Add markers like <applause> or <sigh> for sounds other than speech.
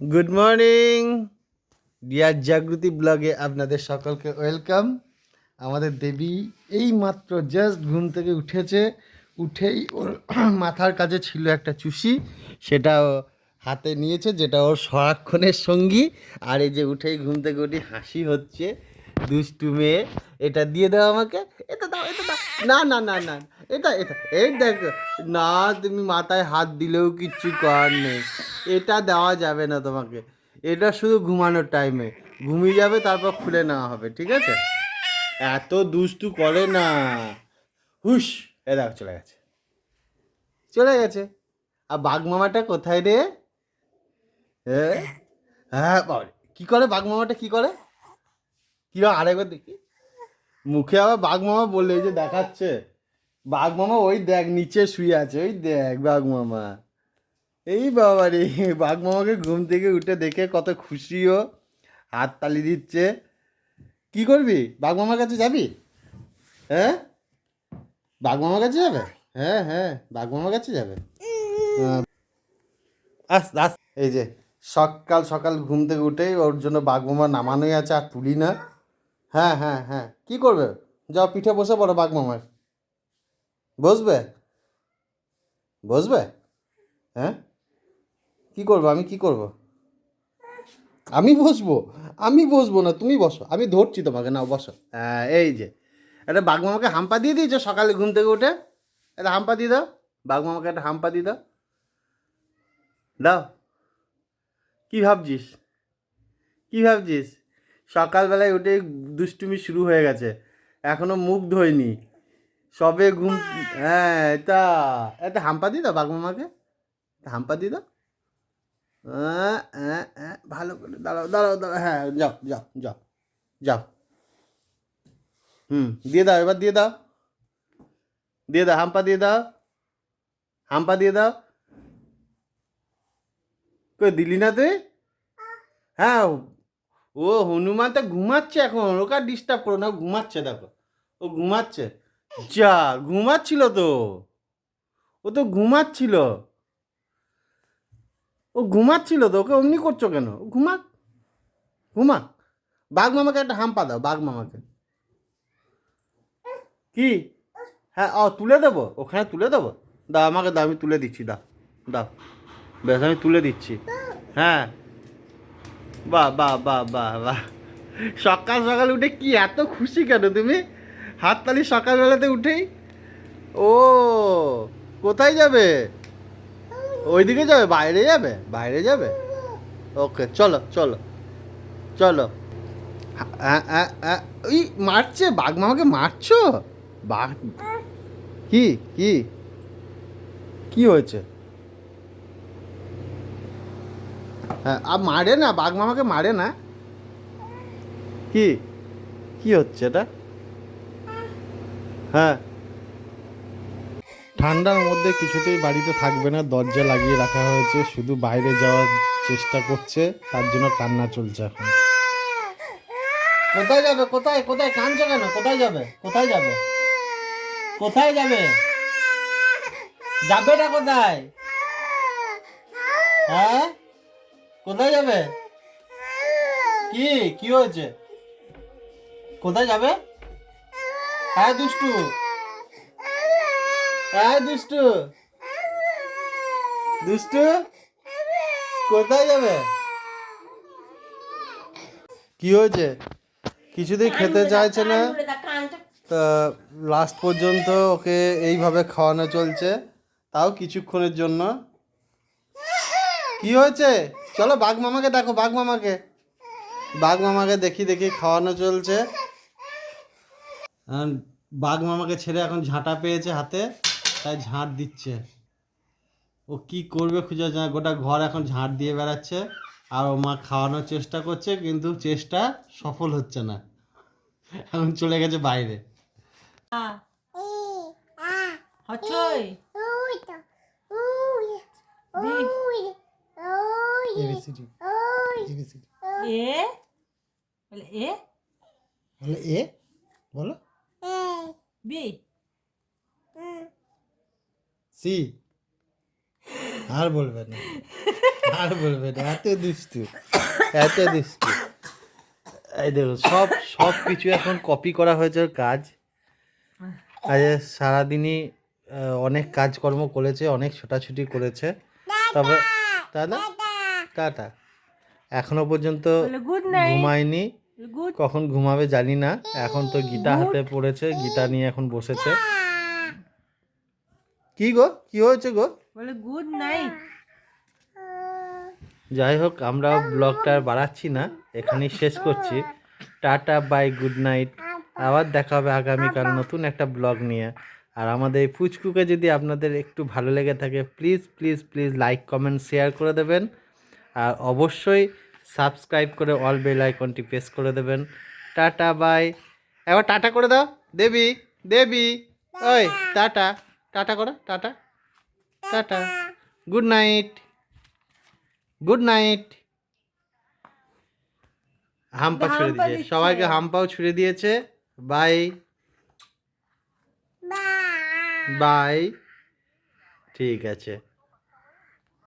Good morning deer Jagriti ব্লগে আপনাদের সকলকে ওয়েলকাম আমাদের দেবী এই মাত্র জাস্ট ঘুম থেকে উঠেছে। উঠেই ওর <clears throat> মাথার কাছে ছিল একটা চুষি। সেটা হাতে নিয়েছে, যেটা ওর সারাক্ষণের সঙ্গী। আর এই যে উঠেই ঘুম থেকে উঠে হাসি হচ্ছে, দুষ্টু মেয়ে। এটা দিয়ে দাও আমাকে। এটা দাও এটা দাও। না না না না। এটা এটা। এই দেখো। না, তুমি মাথায় হাত দিলেও কিচ্ছু করার নেই। এটা দেওয়া যাবে না তোমাকে। এটা শুধু ঘুমানোর টাইমে ঘুমিয়ে যাবে, তারপর খুলে নেওয়া হবে, ঠিক আছে? এত দুষ্টু করে না। হুস এ দেখো, চলে গেছে। চলে গেছে। আর বাঘ মামাটা কোথায় রে? হ্যাঁ কি করে বাঘ মামাটা, কি করে? কি আরেকবার দেখি। মুখে আবার বাঘ মামা বললে যে দেখাচ্ছে। বাঘ মামা ওই দেখ, নিচে শুয়ে আছে। ওই দেখ, বাঘ মামা। এই বাবা রে বাঘ মামাকে ঘুম থেকে উঠে দেখে কত খুশি খুশিও হাত তালি দিচ্ছে। কি করবি? বাঘ মামার কাছে যাবি? হ্যাঁ? বাঘ মামার কাছে যাবে? হ্যাঁ হ্যাঁ বাঘ মামার কাছে যাবে। আহ, আস আস। এই যে সকাল সকাল ঘুম থেকে উঠেই ওর জন্য বাঘ মামা নামানোই আছে আর তুলি না। হ্যাঁ হ্যাঁ হ্যাঁ। কি করবে? যাও পিঠে বসে পড়ো বাঘ মামার। বসবে? বসবে? হ্যাঁ? কি করব? আমি কি করব? আমি বসবো? আমি বসবো না, তুমি বসো। আমি ধরছি তোমাকে না বসো। হ্যাঁ এই যে। একটা বাঘ মামাকে হাম্পা দিয়ে দিয়েছ সকালে ঘুম থেকে উঠে? একটা হাম্পা দিয়ে দাও। বাঘ মামাকে একটা হাম্পা দিয়ে দাও। দাও। কী ভাবছিস? কী ভাবছিস? সকালবেলায় উঠে দুষ্টুমি শুরু হয়ে গেছে। এখনও মুখ ধোয়নি। সবে ঘুম হ্যাঁ এটা একটা হাম্পা দিয়ে দাও বাঘ মামাকে হাম্পা দিয়ে দাও। ভালো করে দাঁড়াও দাঁড়াও দাঁড়াও। হ্যাঁ যাও যাও যাও যাও। হুম, দিয়ে দাও, এবার দিয়ে দাও। দিয়ে দাও, হাম্পা দিয়ে দাও। হাম্পা দিয়ে দাও। কই, দিলি না তুই? হ্যাঁ ও হনুমান তো ঘুমাচ্ছে এখন। ওকে ডিস্টার্ব করো না ঘুমাচ্ছে, দেখো। ও ঘুমাচ্ছে। যা, ঘুমাচ্ছিল তো। ও তো ঘুমাচ্ছিল। ও ঘুমাচ্ছিল তো, ওকে অমনি করছ কেন? ঘুমাক ঘুমাক। বাঘ মামাকে একটা হাম্পা দাও, বাঘ মামাকে। কি? হ্যাঁ ও, তুলে দেবো? ওখানে তুলে দেবো? দাও, আমাকে দাও, আমি তুলে দিচ্ছি, দাও দাও। বেশ আমি তুলে দিচ্ছি। হ্যাঁ। বাহ বাহ বাহ বাহ বাহ সকাল সকাল উঠে কি এত খুশি কেন তুমি? হাততালি সকালবেলাতে উঠেই? ও, কোথায় যাবে? ওইদিকে যাবে? বাইরে যাবে? বাইরে যাবে? ওকে চলো চলো চলো। হা- আ, আ, আ, ওই মারছে বাঘ মামাকে মারছো? বাঘ কি কি? কি হয়েছে? হ্যাঁ আর মারে না বাঘ মামাকে মারে না? কি কি হচ্ছে এটা? হ্যাঁ। ঠান্ডার মধ্যে কিছুতেই বাড়িতে থাকবে না, দরজা লাগিয়ে রাখা হয়েছে, শুধু বাইরে যাওয়ার চেষ্টা করছে, তার জন্য কান্না চলছে এখন। কোথায় যাবে, কোথায় কোথায় কাঁদছে কেন? কোথায় যাবে? কোথায় যাবে? কোথায় যাবে? যাবে না কোথায়? হ্যাঁ? কোথায় যাবে? কি কি হয়েছে? কোথায় যাবে? হ্যাঁ দুষ্টু। হ্যাঁ দুষ্টু। দুষ্টু কোথায় যাবে? কি হয়েছে? কিছুতেই খেতে চাইছে না। তা লাস্ট পর্যন্ত ওকে এইভাবে খাওয়ানো চলছে তাও কিছুক্ষণের জন্য। কি হয়েছে? চলো বাঘ মামাকে দেখো বাঘ মামাকে। বাঘ মামাকে দেখি দেখি খাওয়ানো চলছে। বাঘ মামাকে ছেড়ে এখন ঝাঁটা পেয়েছে হাতে। তাই ঝাঁট দিচ্ছে। ও কি করবে খুঁজে যায় গোটা ঘর এখন ঝাঁট দিয়ে বেড়াচ্ছে। আর ও মা খাওয়ানোর চেষ্টা করছে কিন্তু চেষ্টা সফল হচ্ছে না। এখন চলে গেছে বাইরে। এ? বলো। বি। সি। আর বলবে না। আর বলবে না। এত দুষ্টু। এত দুষ্টু। এই দেখো সব সব কিছু এখন কপি করা হয়েছে কাজ। আজ সারাদিনই অনেক কাজকর্ম করেছে অনেক ছোটাছুটি করেছে। তবে দাদা টাটা। এখনও পর্যন্ত ঘুমায়নি। কখন ঘুমাবে জানি না। এখন তো গীতা হাতে পড়েছে। গীতা নিয়ে এখন বসেছে। কি গো? কি হয়েছে গো? বলে গুড নাইট। যাই হোক আমরা ব্লগটা আর বাড়াচ্ছি না এখানেই শেষ করছি। টাটা বাই গুড নাইট। আবার দেখা হবে আগামীকাল নতুন একটা ব্লগ নিয়ে। আর আমাদের এই পুচকুকে যদি আপনাদের একটু ভালো লেগে থাকে please please please like comment share করে দেবেন। আর অবশ্যই সাবস্ক্রাইব করে অল বেল আইকনটি প্রেস করে দেবেন। Tata bye. এবার টাটা করে দাও। দেবী দেবী। ওই টাটা। টাটা করো tata. Tata. Good night. Good night. হাম্পা ছুড়ে দিয়েছে। সবাইকে হাম্পাও ছুড়ে দিয়েছে। বাই। বাই। ঠিক আছে।